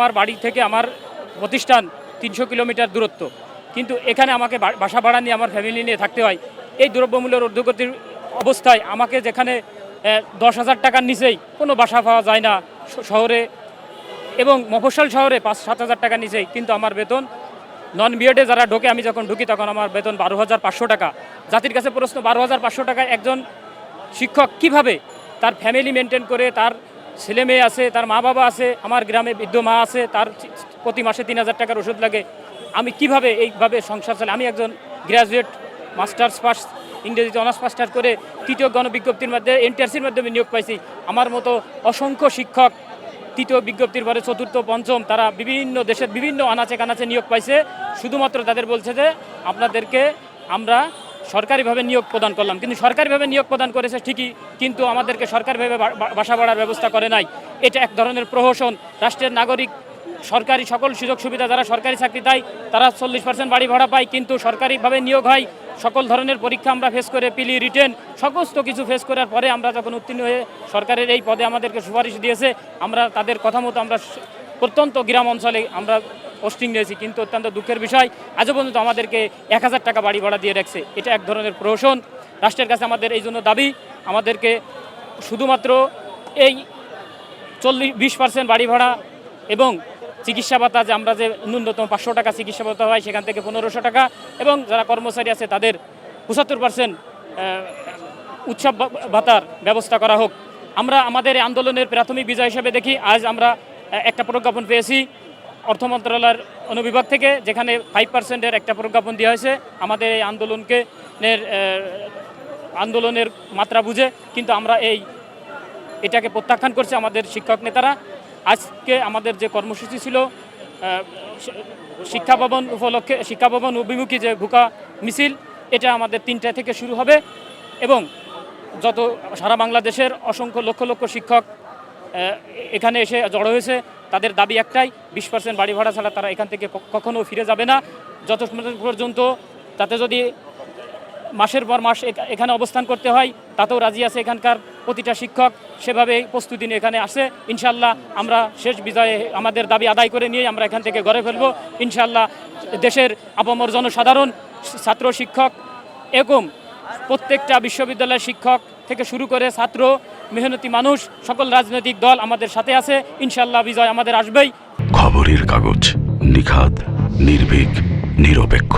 আমার বাড়ি থেকে আমার প্রতিষ্ঠান তিনশো কিলোমিটার দূরত্ব। কিন্তু এখানে আমাকে বাসা ভাড়া নিয়ে আমার ফ্যামিলি নিয়ে থাকতে হয়। এই দ্রব্যমূল্যের ঊর্ধ্বগতির অবস্থায় আমাকে যেখানে দশ হাজার টাকার নিচেই কোনো বাসা পাওয়া যায় না শহরে এবং মফস্বল শহরে পাঁচ, সাত হাজার টাকা নিচেই। কিন্তু আমার বেতন নন বিএডে যারা ঢোকে, আমি যখন ঢুকি তখন আমার বেতন বারো হাজার পাঁচশো টাকা। জাতির কাছে প্রশ্ন, বারো হাজার পাঁচশো টাকায় একজন শিক্ষক কীভাবে তার ফ্যামিলি মেনটেন করে, তার ছেলে মেয়ে আছে, তার মা বাবা আছে, আমার গ্রামে বৃদ্ধ মা আছে, তার প্রতি মাসে তিন হাজার টাকার ওষুধ লাগে। আমি কীভাবে এইভাবে সংসার চালাই? আমি একজন গ্র্যাজুয়েট মাস্টার্স পাস ইংরেজিতে অনার্স মাস্টার করে তৃতীয় গণবিজ্ঞপ্তির মধ্যে এনটিআরসির মাধ্যমে নিয়োগ পাইছি। আমার মতো অসংখ্য শিক্ষক তৃতীয় বিজ্ঞপ্তির পরে চতুর্থ, পঞ্চম, তারা বিভিন্ন দেশের বিভিন্ন আনাচে কানাচে নিয়োগ পাইছে। শুধুমাত্র তাদের বলছে যে, আপনাদেরকে আমরা সরকারিভাবে নিয়োগ প্রদান করলাম। কিন্তু সরকারিভাবে নিয়োগ প্রদান করেছে ঠিকই, কিন্তু আমাদেরকে সরকারিভাবে বাসা ভাড়ার ব্যবস্থা করে নাই। এটা এক ধরনের প্রহসন। রাষ্ট্রের নাগরিক, সরকারি সকল সুযোগ সুবিধা যারা সরকারি চাকরি দেয়, তারা চল্লিশ পার্সেন্ট বাড়ি ভাড়া পায়, কিন্তু সরকারিভাবে নিয়োগ হয়, সকল ধরনের পরীক্ষা আমরা ফেস করে পিলি রিটেন সমস্ত কিছু ফেস করার পরে আমরা যখন উত্তীর্ণ হয়ে সরকারের এই পদে আমাদেরকে সুপারিশ দিয়েছে, আমরা তাদের কথা মতো আমরা প্রত্যন্ত গ্রাম অঞ্চলে আমরা পোস্টিং নিয়েছি কিন্তু অত্যন্ত দুঃখের বিষয়, আজও পর্যন্ত আমাদেরকে এক হাজার টাকা বাড়ি ভাড়া দিয়ে রাখছে। এটা এক ধরনের প্রহসন। রাষ্ট্রের কাছে আমাদের এই জন্য দাবি, আমাদেরকে শুধুমাত্র এই চল্লিশ, বিশ পার্সেন্ট বাড়ি ভাড়া এবং চিকিৎসা ভাতা যে আমরা যে ন্যূনতম পাঁচশো টাকা চিকিৎসা ভাতা হয়, সেখান থেকে পনেরোশো টাকা এবং যারা কর্মচারী আছে, তাদের পঁচাত্তর পার্সেন্ট উৎসব ভাতার ব্যবস্থা করা হোক। আমরা আমাদের আন্দোলনের প্রাথমিক বিজয় হিসেবে দেখি, আজ আমরা একটা প্রজ্ঞাপন পেয়েছি। অর্থ মন্ত্রণালয়ের অনুবিভাগ থেকে যেখানে ফাইভ পার্সেন্টের একটা প্রজ্ঞাপন দেওয়া হয়েছে, আমাদের এই আন্দোলনকে আন্দোলনের মাত্রা বুঝে কিন্তু আমরা এই, এটাকে প্রত্যাখ্যান করছে আমাদের শিক্ষক নেতারা। আজকে আমাদের যে কর্মসূচি ছিল শিক্ষা ভবন উপলক্ষে শিক্ষা ভবন অভিমুখী যে ভুকা মিছিল, এটা আমাদের তিনটা থেকে শুরু হবে এবং যত সারা বাংলাদেশের অসংখ্য লক্ষ লক্ষ শিক্ষক এখানে এসে জড়ো হয়েছে। তাদের দাবি একটাই, বিশ পার্সেন্ট বাড়ি ভাড়া ছাড়া তারা এখান থেকে কখনো ফিরে যাবে না। যত পর্যন্ত তাতে যদি মাসের পর মাস এখানে অবস্থান করতে হয়, তাতেও রাজি আছে এখানকার প্রতিটা শিক্ষক, সেভাবে প্রস্তুতি নিয়ে এখানে আসে। ইনশাল্লাহ আমরা শেষ বিজয়ে আমাদের দাবি আদায় করে নিয়ে আমরা এখান থেকে গড়ে ফেলব। ইনশাল্লাহ দেশের আপামর জনসাধারণ ছাত্র শিক্ষক, এরকম প্রত্যেকটা বিশ্ববিদ্যালয়ের শিক্ষক থেকে শুরু করে ছাত্র, মেহনতি মানুষ, সকল রাজনৈতিক দল আমাদের সাথে আছে। ইনশাল্লাহ বিজয় আমাদের আসবেই। খবরের কাগজ নিখাত নির্ভীক, নিরপেক্ষ।